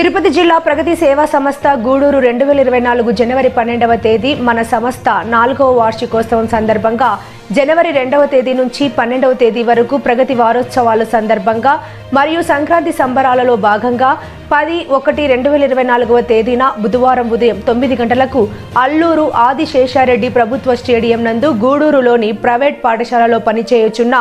తిరుపతి జిల్లా ప్రగతి సేవా సంస్థ గూడూరు రెండు వేల ఇరవై నాలుగు జనవరి పన్నెండవ తేదీ మన సంస్థ నాలుగవ వార్షికోత్సవం సందర్భంగా జనవరి రెండవ తేదీ నుంచి పన్నెండవ తేదీ వరకు ప్రగతి వారోత్సవాల సందర్భంగా మరియు సంక్రాంతి సంబరాలలో భాగంగా పది ఒకటి రెండు వేల ఇరవై నాలుగవ తేదీన బుధవారం ఉదయం తొమ్మిది గంటలకు అల్లూరు ఆదిశేషారెడ్డి ప్రభుత్వ స్టేడియం నందు గూడూరులోని ప్రైవేట్ పాఠశాలలో పనిచేయుచున్న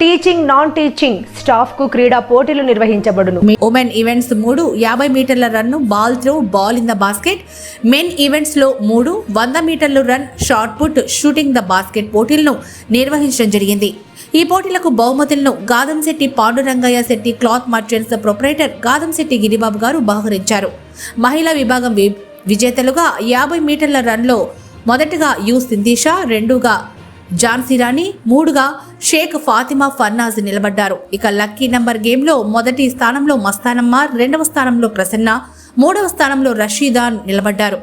టీచింగ్ నాన్ టీచింగ్ స్టాఫ్కు క్రీడా పోటీలు నిర్వహించబడును. ఉమెన్ ఈవెంట్స్ మూడు యాభై మీటర్ల run ball throw ball in the basket men ఈవెంట్స్లో మూడు వంద మీటర్లు run shot put shooting the basket పోటీలను నిర్వహించడం జరిగింది. ఈ పోటీలకు బహుమతులను Gadamsetti Pandurangaiah Setti cloth merchants proprietor Gadamsetti Giribabu garu బహుకరించారు. మహిళా విభాగం వి- విజేతలుగా యాభై మీటర్ల రన్లో మొదటగా యు సింధీష రెండుగా ఝాన్సీ రాణి మూడుగా షేక్ ఫాతిమా ఫర్నాజ్ నిలబడ్డారు. ఇక లక్కీ నంబర్ గేమ్లో మొదటి స్థానంలో మస్తానమ్మ రెండవ స్థానంలో ప్రసన్న మూడవ స్థానంలో రషీదా నిలబడ్డారు.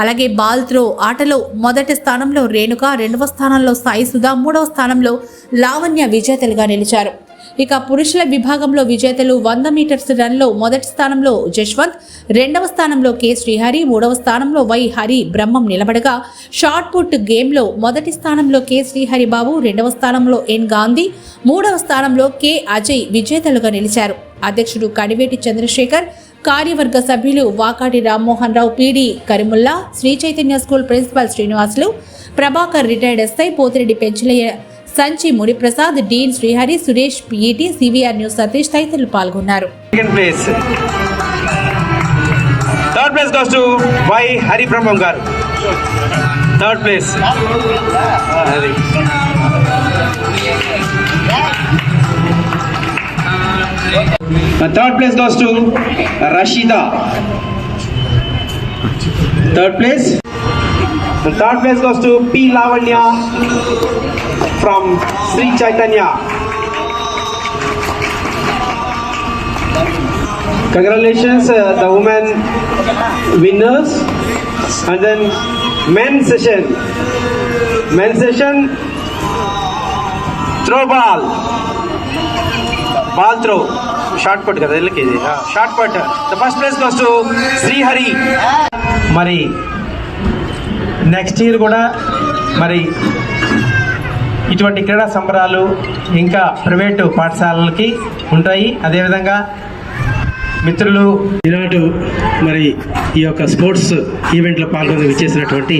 అలాగే బాల్ త్రో ఆటలో మొదటి స్థానంలో రేణుక రెండవ స్థానంలో సాయి సుధా మూడవ స్థానంలో లావణ్య విజేతలుగా నిలిచారు. ఇక పురుషుల విభాగంలో విజేతలు వంద మీటర్స్ రన్లో మొదటి స్థానంలో జశ్వంత్ రెండవ స్థానంలో కె. శ్రీహరి మూడవ స్థానంలో వై. హరి బ్రహ్మం నిలబడగా షార్ట్ పుట్ గేమ్లో మొదటి స్థానంలో కె. శ్రీహరి బాబు రెండవ స్థానంలో ఎన్. గాంధీ మూడవ స్థానంలో కె. అజయ్ విజేతలుగా నిలిచారు. అధ్యక్షుడు కడివేటి చంద్రశేఖర్ కార్యవర్గ సభ్యులు Vakati Rammohan Rao PD Karimulla Sri Chaitanya school principal Srinivasulu Prabhakar retired SI Pothireddy Penchalaiah సంచి ముడిప్రసాద్ dean Srihari Suresh PET CVR news Satish తదితరులు పాల్గొన్నారు. Second place third place goes to Y Hari Brahmam garu third place third place goes to Rasheeda third place third place goes to P Lavanya From Sri Chaitanya Congratulations, uh, the women winners. And then men's session. Men's session. Throw ball. Ball throw. Short put కదా వీళ్ళకి ఇది short put the first place goes to Srihari మరి next year కూడా మరి ఇటువంటి క్రీడా సంబరాలు ఇంకా ప్రైవేటు పాఠశాలలకి ఉంటాయి. అదేవిధంగా మిత్రులు ఈనాడు మరి ఈ యొక్క స్పోర్ట్స్ ఈవెంట్లో పాల్గొని విచ్చేసినటువంటి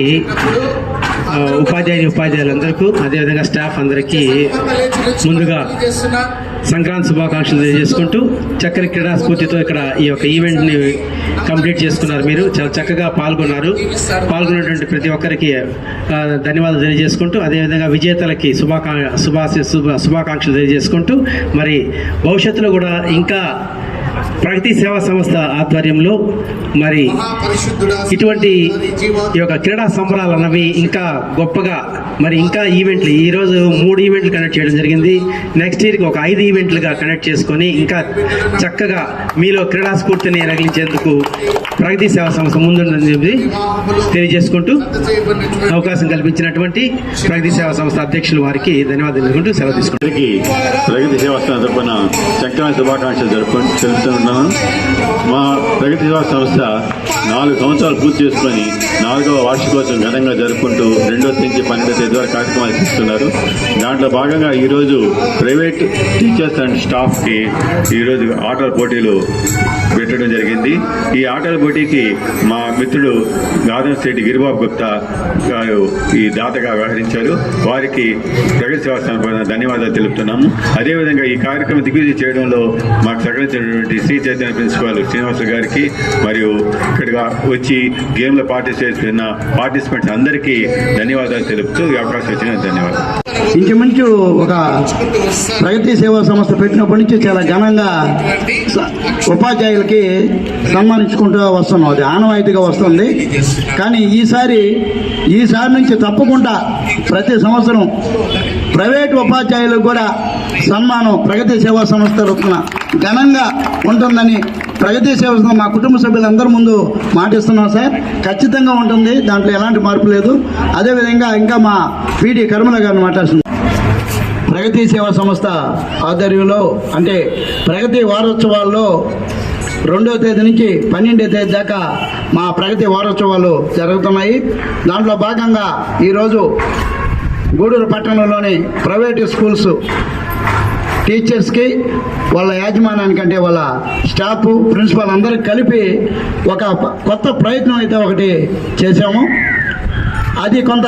ఉపాధ్యాయుని ఉపాధ్యాయులందరికీ అదేవిధంగా స్టాఫ్ అందరికీ ముందుగా సంక్రాంతి శుభాకాంక్షలు తెలియజేసుకుంటూ చక్కని క్రీడా స్ఫూర్తితో ఇక్కడ ఈ యొక్క ఈవెంట్ని కంప్లీట్ చేసుకున్నారు మీరు. చాలా చక్కగా పాల్గొన్నారు. పాల్గొన్నటువంటి ప్రతి ఒక్కరికి ధన్యవాదాలు తెలియజేసుకుంటూ అదేవిధంగా విజేతలకి శుభాకా శుభాశ శుభ శుభాకాంక్షలు తెలియజేసుకుంటూ మరి భవిష్యత్తులో కూడా ఇంకా ప్రగతి సేవా సంస్థ ఆధ్వర్యంలో మరి ఇటువంటి ఈ యొక్క క్రీడా సంబరాలు అన్నవి ఇంకా గొప్పగా మరి ఇంకా ఈవెంట్లు ఈ రోజు మూడు ఈవెంట్లు కండక్ట్ చేయడం జరిగింది. నెక్స్ట్ ఇయర్కి ఒక ఐదు ఈవెంట్లుగా కండక్ట్ చేసుకొని ఇంకా చక్కగా మీలో క్రీడా స్ఫూర్తిని రగిలించేందుకు ప్రగతి సేవా సంస్థ ముందుందని చెప్పి తెలియజేసుకుంటూ అవకాశం కల్పించినటువంటి ప్రగతి సేవా సంస్థ అధ్యక్షులు వారికి ధన్యవాదాలు తెలుపుకుంటూ సెలవు తీసుకుంటాం. ప్రగతి సేవా సంస్థ తరఫున సంక్రాంతి శుభాకాంక్షలు జరుపుకొని తెలుపుతున్నాను. మా ప్రగతి సేవా సంస్థ నాలుగు సంవత్సరాలు పూర్తి చేసుకొని నాలుగవ వార్షికోత్సవం ఘనంగా జరుపుకుంటూ రెండో నుంచి పన్నెండు కార్యక్రమాలు ఇస్తున్నారు దాంట్లో భాగంగా ఈరోజు ప్రైవేట్ టీచర్స్ అండ్ స్టాఫ్కి ఈరోజు ఆటల పోటీలు పెట్టడం జరిగింది. ఈ ఆటల పోటీకి మా మిత్రుడు గాదం శెట్టి గిరిబాబు గుప్తా గారు ఈ దాతగా వ్యవహరించారు. వారికి ప్రగతి సేవా ధన్యవాదాలు తెలుపుతున్నాము. అదేవిధంగా ఈ కార్యక్రమం దిగ్విజయ చేయడంలో మాకు సహకరించినటువంటి శ్రీ చైతన్య ప్రిన్సిపాల్ శ్రీనివాస గారికి మరియు ఇక్కడిగా వచ్చి గేమ్లో పార్టిసిపేట్ చేసిన పార్టిసిపెంట్స్ అందరికీ ధన్యవాదాలు తెలుపుతూ ఈ అవకాశం ధన్యవాదాలు. ఇంచుమించు ఒక ప్రగతి సేవా సంస్థ పెట్టినప్పటి నుంచి చాలా ఘనంగా ఉపాధ్యాయులకి సన్మానించుకుంటూ వస్తున్నాం. అది ఆనవాయితీగా వస్తుంది. కానీ ఈసారి ఈసారి నుంచి తప్పకుండా ప్రతి సంవత్సరం ప్రైవేట్ ఉపాధ్యాయులకు కూడా సన్మానం ప్రగతి సేవా సంస్థ రూపున ఘనంగా ఉంటుందని ప్రగతి సేవ సంస్థ మా కుటుంబ సభ్యులందరి ముందు మాటిస్తున్నాం సార్. ఖచ్చితంగా ఉంటుంది. దాంట్లో ఎలాంటి మార్పు లేదు. అదేవిధంగా ఇంకా మా పీడి కర్మల గారిని మాట్లాడుతున్నాం. ప్రగతి సేవా సంస్థ ఆధ్వర్యంలో అంటే ప్రగతి వారోత్సవాల్లో రెండవ తేదీ నుంచి పన్నెండో తేదీ దాకా మా ప్రగతి వారోత్సవాలు జరుగుతున్నాయి. దాంట్లో భాగంగా ఈరోజు గూడూరు పట్టణంలోని ప్రైవేటు స్కూల్స్ టీచర్స్కి వాళ్ళ యాజమాన్యానికి అంటే వాళ్ళ స్టాఫ్ ప్రిన్సిపాల్ అందరికి కలిపి ఒక కొత్త ప్రయత్నం అయితే ఒకటి చేశాము. అది కొంత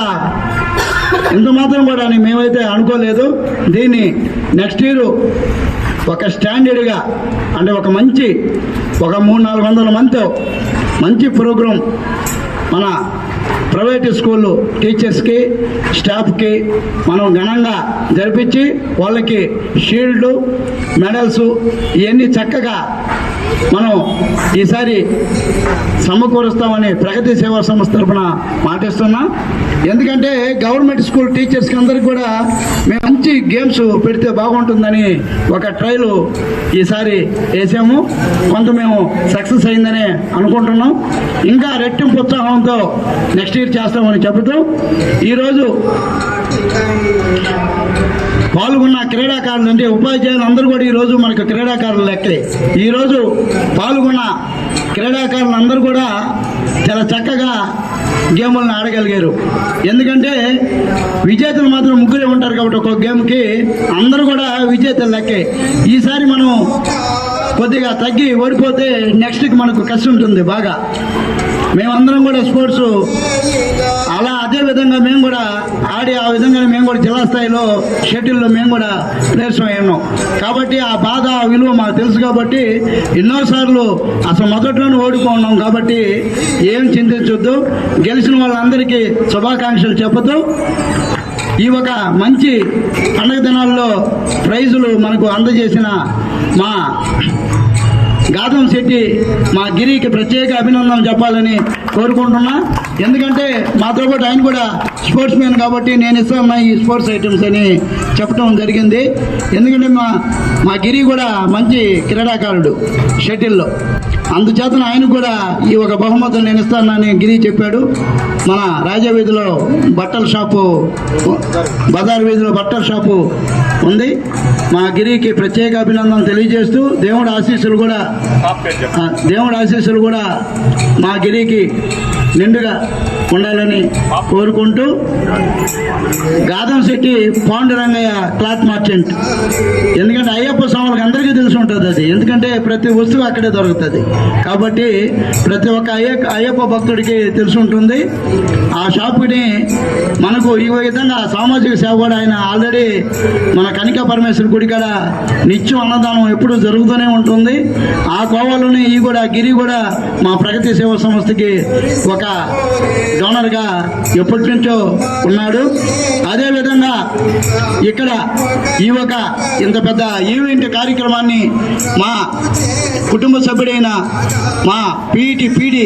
ఇంత మాత్రం కూడా అని మేమైతే అనుకోలేదు. దీన్ని నెక్స్ట్ ఇయర్ ఒక స్టాండర్డ్గా అంటే ఒక మంచి ఒక మూడు నాలుగు వందల మందితో మంచి ప్రోగ్రాం మన ప్రైవేటు స్కూళ్ళు టీచర్స్కి స్టాఫ్కి మనం ఘనంగా జరిపించి వాళ్ళకి షీల్డ్ మెడల్స్ ఇవన్నీ చక్కగా మనం ఈసారి సమకూరుస్తామని ప్రగతి సేవా సంస్థ తరఫున మాటిస్తున్నాం. ఎందుకంటే గవర్నమెంట్ స్కూల్ టీచర్స్కి అందరికి కూడా మేము మంచి గేమ్స్ పెడితే బాగుంటుందని ఒక ట్రైల్ ఈసారి వేసాము. కొంత మేము సక్సెస్ అయిందని అనుకుంటున్నాం. ఇంకా రెట్టింపు ఉత్సాహంతో నెక్స్ట్ ఇయర్ చేస్తామని చెబుతూ ఈరోజు పాల్గొన్న క్రీడాకారులు అంటే ఉపాధ్యాయులు అందరూ కూడా ఈరోజు మనకు క్రీడాకారులు లెక్కే. ఈరోజు పాల్గొన్న క్రీడాకారులు అందరూ కూడా చాలా చక్కగా గేములను ఆడగలిగారు. ఎందుకంటే విజేతలు మాత్రం ముగ్గురే ఉంటారు కాబట్టి ఒక్కొక్క గేమ్కి అందరూ కూడా విజేతలు లెక్కే. ఈసారి మనం కొద్దిగా తగ్గి ఓడిపోతే నెక్స్ట్కి మనకు కష్టం ఉంటుంది బాగా. మేమందరం కూడా స్పోర్ట్స్ విధంగా మేము కూడా ఆడి ఆ విధంగా మేము కూడా జిల్లా స్థాయిలో షటిల్లో మేము కూడా ప్లేయర్స్ ఉన్నాం కాబట్టి ఆ బాధ ఆ విలువ మాకు తెలుసు కాబట్టి ఎన్నోసార్లు అసలు మొదట్లోనే ఓడిపోన్నాం కాబట్టి ఏం చింతించొద్దు. గెలిచిన వాళ్ళందరికీ శుభాకాంక్షలు చెబుతూ ఈ ఒక మంచి పండగ దినాల్లో ప్రైజులు మనకు అందజేసిన మా గాదం శెట్టి మా గిరికి ప్రత్యేక అభినందనలు చెప్పాలని కోరుకుంటున్నా. ఎందుకంటే మాతో పాటు ఆయన కూడా స్పోర్ట్స్ మ్యాన్ కాబట్టి నేను ఇస్తాను ఈ స్పోర్ట్స్ ఐటమ్స్ అని చెప్పడం జరిగింది. ఎందుకంటే మా మా గిరి కూడా మంచి క్రీడాకారుడు షటిల్లో. అందుచేతన ఆయన కూడా ఈ ఒక బహుమతులు నేను ఇస్తానని గిరి చెప్పాడు. మన రాజవీధిలో బట్టల షాపు బజార్ వీధిలో బట్టల షాపు ఉంది. మా గిరికి ప్రత్యేక అభినందనలు తెలియజేస్తూ దేవుడు ఆశీస్సులు కూడా దేవుడి ఆశీస్సులు కూడా మా గిరికి నిండుగా ఉండాలని కోరుకుంటూ గాదం శెట్టి పాండురంగయ్య క్లాత్ మార్చెంట్. ఎందుకంటే అయ్యప్ప స్వాములకు అందరికీ తెలిసి ఉంటుంది అది. ఎందుకంటే ప్రతి వస్తువు అక్కడే దొరుకుతుంది. కాబట్టి ప్రతి ఒక్క అయ్య అయ్యప్ప భక్తుడికి తెలిసి ఉంటుంది. ఆ షాపుని మనకు ఈ విధంగా సామాజిక సేవ కూడా ఆయన ఆల్రెడీ మన కనిక పరమేశ్వర గుడి కాడ నిత్యం అన్నదానం ఎప్పుడు జరుగుతూనే ఉంటుంది. ఆ కోవలోనే ఈ కూడా గిరి కూడా మా ప్రగతి సేవా సంస్థకి ఒక డోనర్గా ఎప్పటి నుంచో ఉన్నాడు. అదేవిధంగా ఇక్కడ ఈ ఒక ఇంత పెద్ద ఈవెంట్ కార్యక్రమాన్ని మా కుటుంబ సభ్యుడైన మా పీటి పీడి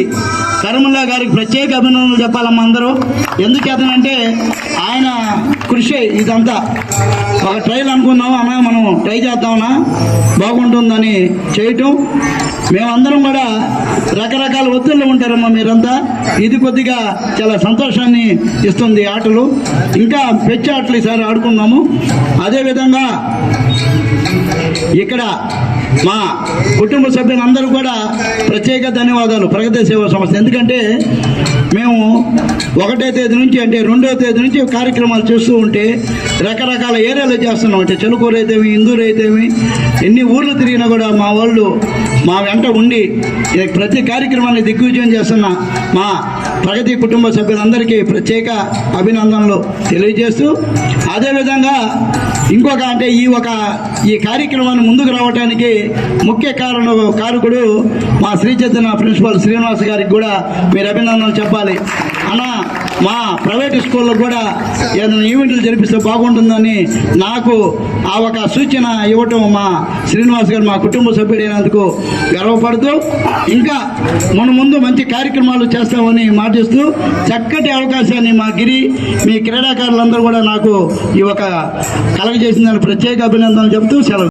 కరముల్లా గారికి ప్రత్యేక అభినందనలు చెప్పాలమ్మా అందరూ. ఎందుచేతనంటే ఆయన కృషి ఇదంతా. ఒక ట్రైల్ అనుకున్నాం అన్న మనం ట్రై చేద్దామన్నా బాగుంటుందని చేయటం. మేమందరం కూడా రకరకాల ఒత్తిళ్ళు ఉంటారమ్మా మీరంతా. ఇది కొద్దిగా చాలా సంతోషాన్ని ఇస్తుంది ఆటలు. ఇంకా పెచ్చి ఆటలు ఈసారి ఆడుకున్నాము అదేవిధంగా ఇక్కడ మా కుటుంబ సభ్యులందరూ కూడా ప్రత్యేక ధన్యవాదాలు. ప్రగతి సేవా సంస్థ. ఎందుకంటే మేము ఒకటో తేదీ నుంచి అంటే రెండో తేదీ నుంచి కార్యక్రమాలు చేస్తూ ఉంటే రకరకాల ఏరియాలో చేస్తున్నాం. అంటే చెలుకూరు అయితేమి ఇందూరు అయితేమి ఎన్ని ఊర్లు తిరిగినా కూడా మా వాళ్ళు మా వెంట ఉండి ప్రతి కార్యక్రమాన్ని దిగ్విజయం చేస్తున్న మా ప్రగతి కుటుంబ సభ్యులందరికీ ప్రత్యేక అభినందనలు తెలియజేస్తూ అదేవిధంగా ఇంకొక అంటే ఈ ఒక ఈ కార్యక్రమాన్ని ముందుకు రావడానికి ముఖ్య కారణ కారకుడు మా శ్రీ చైతన్య ప్రిన్సిపల్ శ్రీనివాస్ గారికి కూడా మీరు అభినందనలు చెప్పాలి. అన్న మా ప్రైవేట్ స్కూల్లో కూడా ఏదైనా ఈవెంట్లు జరిపిస్తే బాగుంటుందని నాకు ఆ ఒక సూచన ఇవ్వటం మా శ్రీనివాస్ గారు మా కుటుంబ సభ్యుడైనందుకు గర్వపడుతూ ఇంకా మన ముందు మంచి కార్యక్రమాలు చేస్తామని మాటిస్తూ చక్కటి అవకాశాన్ని మా గిరి మీ క్రీడాకారులందరూ కూడా నాకు ఈ ఒక కలగజేసిందని ప్రత్యేక అభినందనలు చెబుతూ సెలవు.